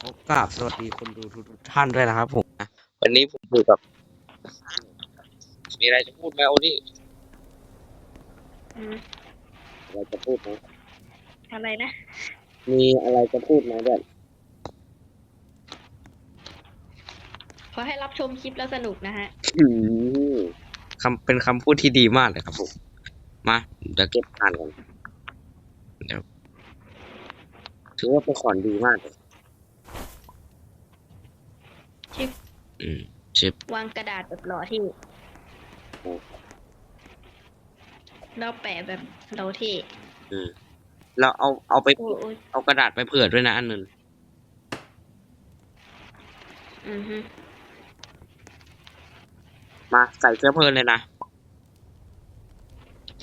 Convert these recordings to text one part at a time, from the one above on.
ขอกราบสวัสดีคนดูทุกๆท่านด้วยนะครับผมนะวันนี้ผมอยู่กับ มีอะไรจะพูดไหมโอนี่อืมอะไรจะพูดไหมอะไรนะมีอะไรจะพูดไหมแบบขอให้รับชมคลิปแล้วสนุกนะฮะคำเป็นคำพูดที่ดีมากเลยครับผมมาเดี๋ยวเก็บทานก่อนเดี๋ยวถือว่าเป็นขอนดีมากเลย ชิปอืมชิปวางกระดาษแบบหล่อที่เราแปะแบบเราที่อืมเราเอาเอาไปโอ้ยโอ้ยเอากระดาษไปเผื่อด้วยนะอันหนึงอือฮึมาใส่เชื้อเพลิงเลยนะ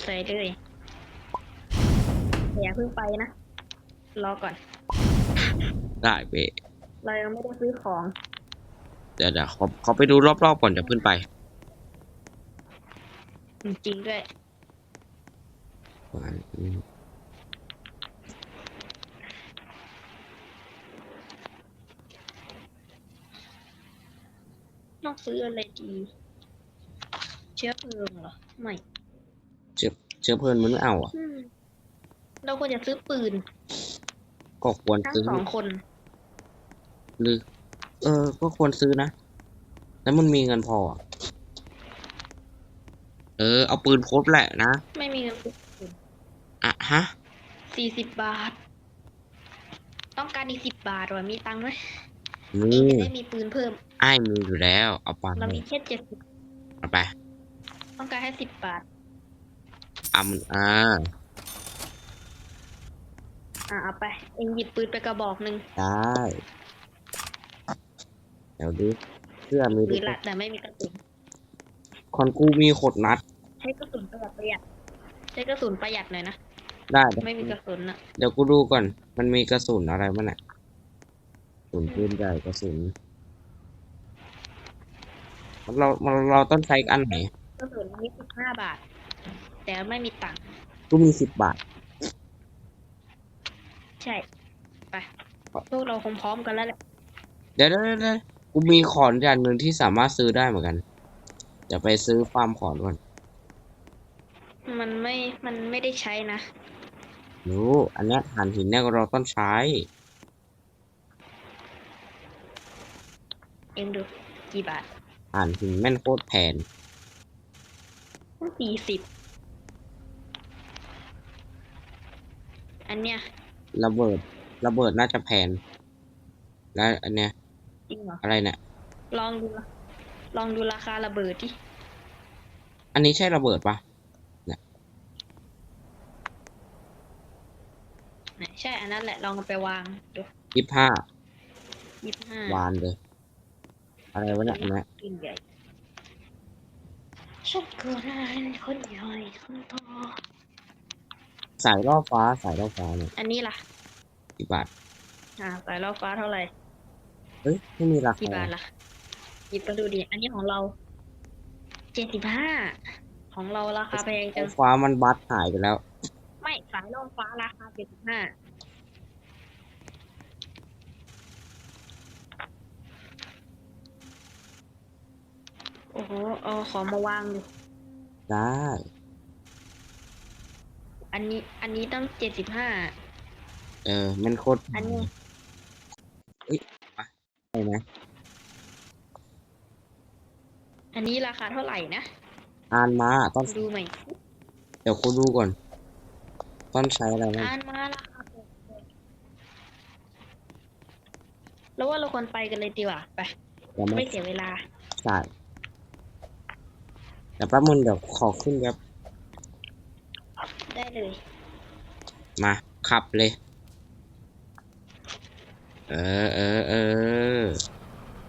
ใส่เลยอย่าเพิ่งไปนะ รอก่อน ได้เว้เรายังไม่ได้ซื้อของ เดี๋ยวเดี๋ยวขอขอไปดูรอบๆก่อนจะขึ้นไป จริงๆด้วยอืมต้องซื้ออะไรดี เชื้อเพลิงเหรอ ไม่ เชื้อเชื้อเพลิงมันไม่เอาอะ อืมเราควรจะซื้อปืนก็ควรทั้งซื้อสองคน หรือ เออ ก็ควรซื้อนะ แล้วมันมีเงินพออะเออ เอาปืนครบแหละนะ ไม่มีเงินซื้อปืนอะฮะ สี่สิบบาท ต้องการอีกสิบบาทว่ะมีตังค์ไหมนี่จะได้มีปืนเพิ่มไอ้ายมีอยู่แล้ว เอาไปเรามีแค่เจ็ดสิบเอาไป ต้องการแค่สิบบาทอ่ำอ่าอะเอาไป เองหยิบปืนไปกระบอกหนึ่งได้ เดี๋ยวดิเสื้อมีปืดินละแต่ไม่มีกระสุนคอนกูมีขดนัด ใช้กระสุนประหยัดประหยัดใช้กระสุนประหยัดหน่อยนะได้ไม่มีกระสุนอะเดี๋ยวกูดูก่อน มันมีกระสุนอะไรบ้างเนี่ยกระสุนปืนใหญ่กระสุนเราเราเราต้องใช้อันไหนกระสุนนี้สิบห้าบาท แต่ไม่มีตังค์กูมีสิบบาท ใช่ ไปพวกเราคงพร้อมกันแล้วแหละ เดี๋ยวเดี๋ยวเดี๋ยวเดี๋ยว กูมีขอนอย่างหนึ่งที่สามารถซื้อได้เหมือนกันเดี๋ยวไปซื้อฟาร์มขอนก่อนมันไม่ มันไม่ได้ใช้นะรู้อันเนี้ยถ่านหินเนี่ยเราต้องใช้ เองดู กี่บาทถ่านหินแม่นโคตรแพงสี่สิบอันเนี้ยระเบิดระเบิดน่าจะแพงแล้วอันเนี้ย จริงเหรออะไรเนี่ยลองดูละลองดูราคาระเบิดดิอันนี้ใช่ระเบิดปะไหนใช่อันนั้นแหละลองเอาไปวางดูยี่ห้ายี่สิบห้าวานเลย อะไรวะเนี่ยอันเนี้ยกินใหญ่ฉันก็ได้คนใหญ่คนโตสายล่อฟ้าสายล่อฟ้าเนี่ยอันนี้ล่ะกี่บาทอ่าสายล่อฟ้าเท่าไหร่ เฮ้ยไม่มีรากี่คาบาทล่ะหยิบมาดูดิ อันนี้ของเราเจ็ดสิบห้าของเราราคาแพงจัล่องฟ้ามันบัตหายไปแล้ว ไม่สายล่อฟ้าราคาเจ็ดสิบห้าโอ้โหเอาของมาวางดูได้ อันนี้ อันนี้ต้องเจ็ดสิบห้า เออ มันโคตรอันนี้ใช่ไหมอันนี้ราคาเท่าไหร่นะ อ่านมาต้องดูใหม่ เดี๋ยวกูดูก่อน ต้องใช้อะไรบ้างอ่านมาราคาถูกเลยแล้วว่าเราควรไปกันเลยดีกว่าไปเดี๋ยวมาไม่เสียเวลาใช่เดี๋ยวแป๊บนึงเดี๋ยวขอขึ้นครับได้เลย มาขับเลย เออเออเออ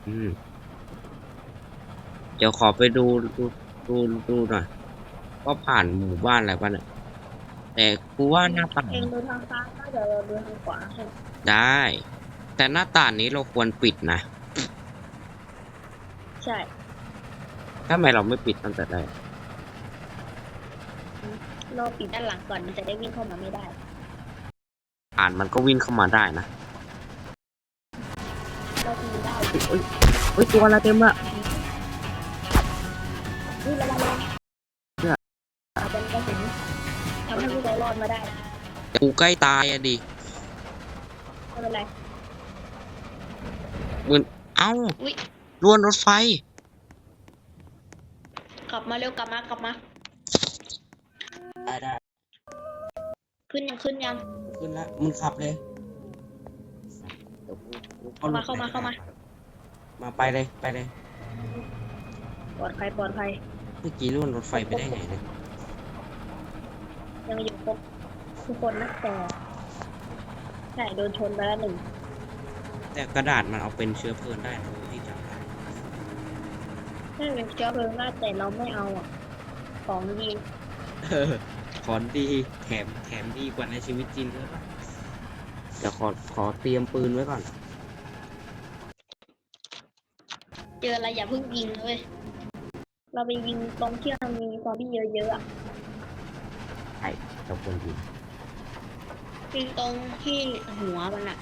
อืมเดี๋ยวขอไปดูดูดูดูหน่อยว่าผ่านหมู่บ้านอะไรป่ะเนี่ยแต่กูว่าหน้าต่างเองดูทางซ้ายก็เดี๋ยวเราดูทางขวาให้ได้ แต่หน้าต่างนี้เราควรปิดนะใช่ถ้าไมเราไม่ปิดตั้งแต่แรกเราปิดด้านหลังก่อนมันจะได้วิ่งเข้ามาไม่ได้ อ่านมันก็วิ่งเข้ามาได้นะ เฮ้ยเฮ้ยตัวอะไรเต็มอะนี่ระวังระวังอาจจะกระสุนทำให้พวกเรารอดมาได้กูใกล้ตายอะดิไม่เป็นไรเอ้าอุ๊ยรวนรถไฟ กลับมาเร็วกลับมากลับมา ได้ได้ขึ้นยังขึ้นยัง ขึ้นแล้วมึงขับเลยเข้ามาเข้ามาเข้ามา มาไปเลยไปเลย ปลอดภัยปลอดภัยเมื่อกี้รวนรถไฟไปได้ไงเนี่ยยังอยู่ครบทุกคนนะแต่ใช่โดนชนไปแล้วหนึ่งแต่กระดาษมันเอาเป็นเชื้อเพลิงได้นะที่จำได้ใช่เป็นเชื้อเพลิงได้แต่เราไม่เอาอะของดีเออของดีแถมแถมดีกว่าในชีวิตจริงด้วยป่ะจะขอขอเตรียมปืนไว้ก่อน เจออะไรอย่าเพิ่งยิงเลยเราไปยิงตรงที่มันมีซอมบี้เยอะๆอะเราควรยิงยิงตรงที่หัวมันอะ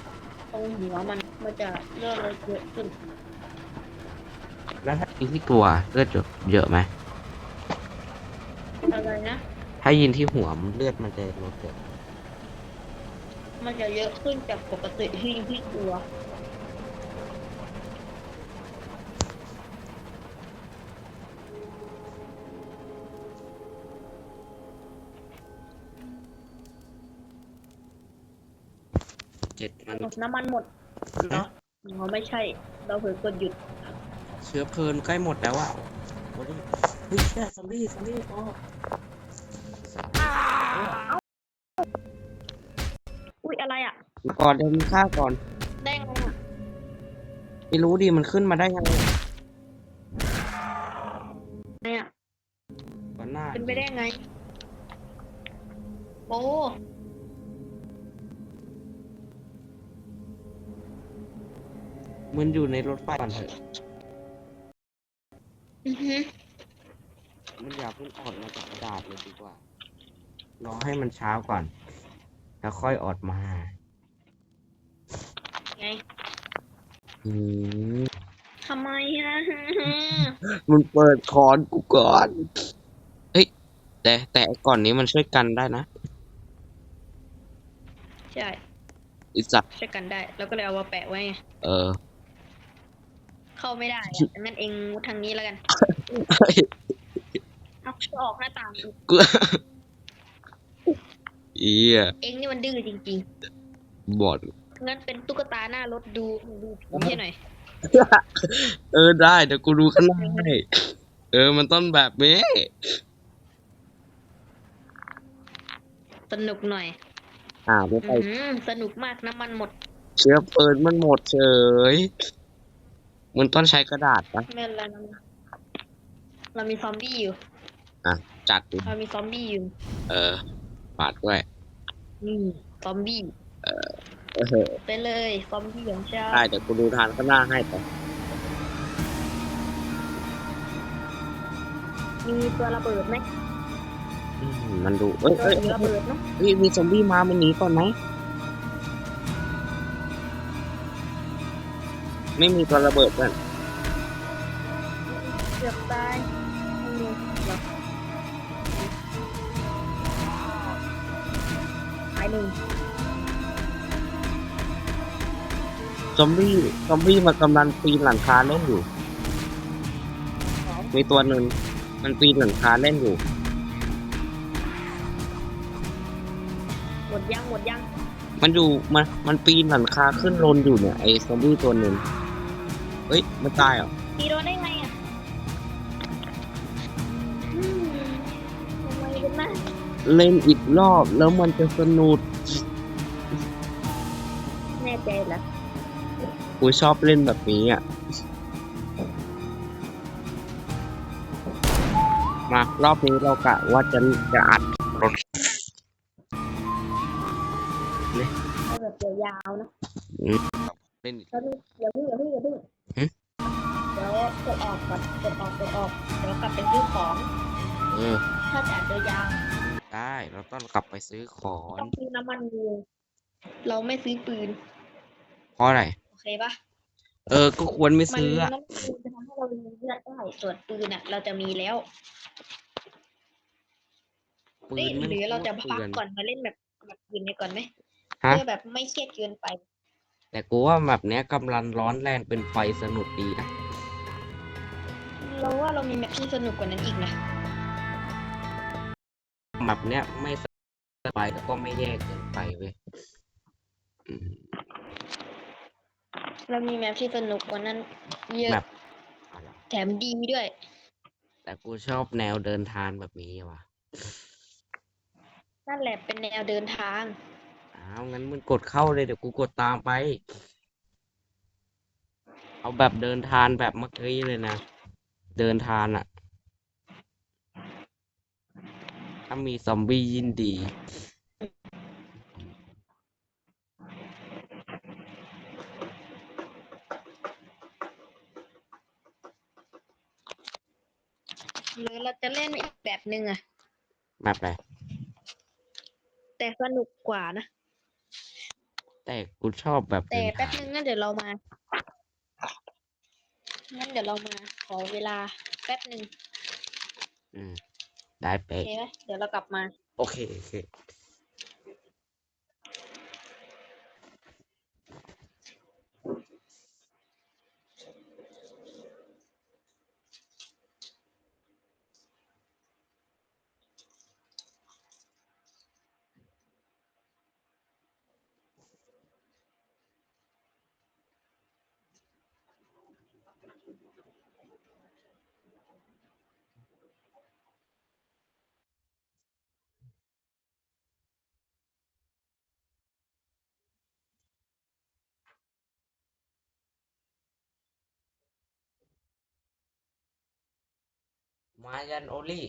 ตรงหัวมันมันจะเลือดเลยเยอะขึ้นแล้วถ้ายิงที่ตัวเลือดเยอะเยอะไหมอะไรนะถ้ายิงที่หัวมันเลือดมันจะลดเยอะมันจะเยอะขึ้นจากปกติที่ยิงที่ตัว เจ็ดมันน้ำมันหมดเหรออ๋อไม่ใช่ เราเผลอกดหยุด เชื้อเพลิงใกล้หมดแล้วอะโอ้ยเฮ้ยแค่ซอมบี้ซอมบี้พออุ้ยอะไรอะก่อนเดินฆ่าก่อน ได้ไงอะไม่รู้ดิมันขึ้นมาได้ยังไงไงอะก่อนหน้าเป็นไปได้ไง โอ้ มันอยู่ในรถไฟก่อนเถอะอือฮึมันอย่าเพิ่งออกมาจากกระดาษเลยดีกว่า รอให้มันเช้าก่อน แล้วค่อยออกมาไงอืมทำไมอะมันเปิดคอนกูก่อน เฮ้ย แต่แต่ไอ้ก่อนนี้มันช่วยกันได้นะใช่ไอิสัตว์ช่วยกันได้ แล้วก็เลยเอามาแปะไว้ไงเออ เข้าไม่ได้อะงั้นเองมุดทางนี้แล้วกันเฮ้ยเอาก็ออกหน้าต่างอีกกูอีอะเองนี่มันดื้อจริงบอด ๆ งั้นเป็นตุ๊กตาหน้ารถดูดูผีให้หน่อย เออได้เดี๋ยวกูดูข้างหน้าให้เออมันต้องแบบนี้สนุกหน่อยอ่าไม่ไปอือหือสนุกมากน้ำมันหมด เชื้อเพลิงมันหมดเฉย มันต้องใช้กระดาษปะไม่เป็นไรนะเรามีซอมบี้อยู่จัดดิเรามีซอมบี้อยู่เออปาดด้วยนี่ซอมบี้เออไปเลยซอมบี้ของฉันได้เดี๋ยวกูดูทางข้างหน้าให้ไปมีตัวระเบิดไหมอืมมันดูเอ้ยตัวเอ้ยถือระเบิดเนาะเฮ้ยมีซอมบี้มามันหนีก่อนไหม ไม่มีตัวระเบิดเพื่อนเกือบตายไม่มีเหรอตายหนึ่งซอมบี้ซอมบี้มันกำลังปีนหลังคาเล่นอยู่สองมีตัวหนึ่งมันปีนหลังคาเล่นอยู่ หมดยังหมดยัง มันอยู่มันมันปีนหลังคาขึ้นลนอยู่เนี่ยไอ้ซอมบี้ตัวหนึ่ง เฮ้ยมันตายเหรอตีโดนได้ไงอะอืมทำไมกันนะเล่นอีกรอบแล้วมันจะสนุกแน่ใจเหรอกูชอบเล่นแบบนี้อะ มารอบนี้เรากะว่าจะจะอัดรถเอาแบบยาวๆนะเล่นอีก แล้วนี่อย่าเพิ่งอย่าเพิ่งอย่าเพิ่งหึ เดี๋ยวกดออกก่อนกดออกกดออกเดี๋ยวกลับไปซื้อของเออ ถ้าจะเดินยาวได้เราต้องกลับไปซื้อของต้องซื้อน้ำมันเรือเราไม่ซื้อปืนเพราะอะไรโอเคปะเออ ก็ควรไม่มันซื้ออะน้ำปืนจะทำให้เรามีเลือดได้ส่วนปืนอะ เราจะมีแล้วปืเอ้ยนไม่หรือเราจะโคพักเปลืองก่อนมาเล่นแบบแบบปืนไปก่อนไหมฮะ เพื่อแบบไม่เครียดเกินไปแต่กูว่าแบบเนี้ยกำลังร้อนแรงเป็นไฟสนุกดีนะ เราว่าเรามีแมปที่สนุกกว่านั้นอีกนะแบบเนี้ยไม่สบายแต่ก็ไม่แย่เกินไปเว้ยอืมเรามีแมปที่สนุกกว่านั้นเยอะ แบบแถมดีด้วย แต่กูชอบแนวเดินทางแบบนี้ว่ะ นั่นแหละเป็นแนวเดินทาง อ้าวงั้นมึงกดเข้าเลยเดี๋ยวกูกดตามไป เอาแบบเดินทางแบบเมื่อกี้เลยนะ เดินทางอะถ้ามีซอมบี้ยินดี หรือเราจะเล่นอีกแบบหนึ่งอะแบบไหนแต่สนุกกว่านะ แต่กูชอบแบบแต่เดินแป๊บทาง นึงงั้นเดี๋ยวเรามา งั้นเดี๋ยวเรามาขอเวลาแป๊บหนึ่งอืม ได้โอเป๊ะ เคไหมเดี๋ยวเรากลับมา โอเค โอเค มายันโอลี่